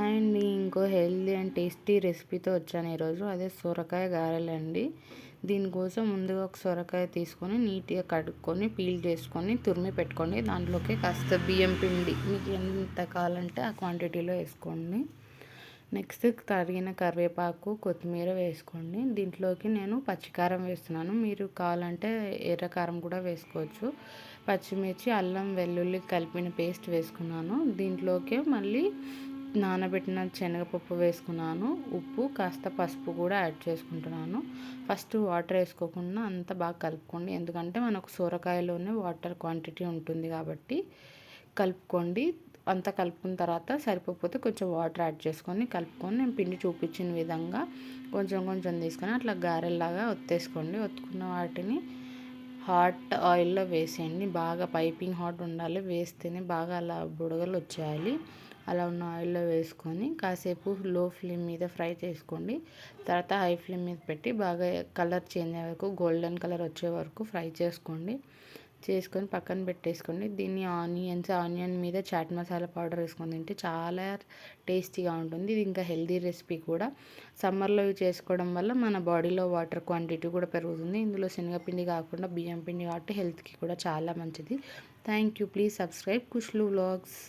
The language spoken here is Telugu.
అండ్ ఇంకో హెల్దీ అండ్ టేస్టీ రెసిపీతో వచ్చాను ఈరోజు. అదే సొరకాయ గారెలండి. దీనికోసం ముందుగా ఒక సొరకాయ తీసుకొని నీట్గా కడుక్కొని పీల్ చేసుకొని తురిమి పెట్టుకోండి. దాంట్లోకి కాస్త బియ్యం పిండి మీకు ఎంత కావాలంటే ఆ క్వాంటిటీలో వేసుకోండి. నెక్స్ట్ తరిగిన కరివేపాకు కొత్తిమీర వేసుకోండి. దీంట్లోకి నేను పచ్చికారం వేస్తున్నాను. మీరు కావాలంటే ఎర్రకారం కూడా వేసుకోవచ్చు. పచ్చిమిర్చి అల్లం వెల్లుల్లి కలిపిన పేస్ట్ వేసుకున్నాను. దీంట్లోకి మళ్ళీ నానబెట్టిన శనగపప్పు వేసుకున్నాను. ఉప్పు కాస్త పసుపు కూడా యాడ్ చేసుకుంటున్నాను. ఫస్ట్ వాటర్ వేసుకోకుండా అంతా బాగా కలుపుకోండి. ఎందుకంటే మనకు సొరకాయలోనే వాటర్ క్వాంటిటీ ఉంటుంది కాబట్టి కలుపుకోండి. అంతా కలుపుకున్న తర్వాత సరిపోతే కొంచెం వాటర్ యాడ్ చేసుకొని కలుపుకొని నేను పిండి చూపించిన విధంగా కొంచెం కొంచెం తీసుకొని అట్లా గారెల్లాగా ఒత్తేసుకోండి. ఒత్తుకున్న వాటిని హాట్ ఆయిల్లో వేసేయండి. బాగా పైపింగ్ హాట్ ఉండాలి. వేస్తేనే బాగా అలా బుడగలు వచ్చేయాలి. అలా ఉన్న ఆయిల్లో వేసుకొని కాసేపు లో ఫ్లేమ్ మీద ఫ్రై చేసుకోండి. తర్వాత హై ఫ్లేమ్ మీద పెట్టి బాగా కలర్ చేంజ్ అయ్యే వరకు గోల్డెన్ కలర్ వచ్చే వరకు ఫ్రై చేసుకోండి. చేసుకొని పక్కన పెట్టేసుకోండి. దీన్ని ఆనియన్స్ ఆనియన్ మీద చాట్ మసాలా పౌడర్ వేసుకొని తింటే చాలా టేస్టీగా ఉంటుంది. ఇది ఇంకా హెల్దీ రెసిపీ కూడా. సమ్మర్లో ఇవి చేసుకోవడం వల్ల మన బాడీలో వాటర్ క్వాంటిటీ కూడా పెరుగుతుంది. ఇందులో శనగపిండి కాకుండా బియ్యం పిండి కాబట్టి హెల్త్కి కూడా చాలా మంచిది. Thank you. Please subscribe Kushlu vlogs.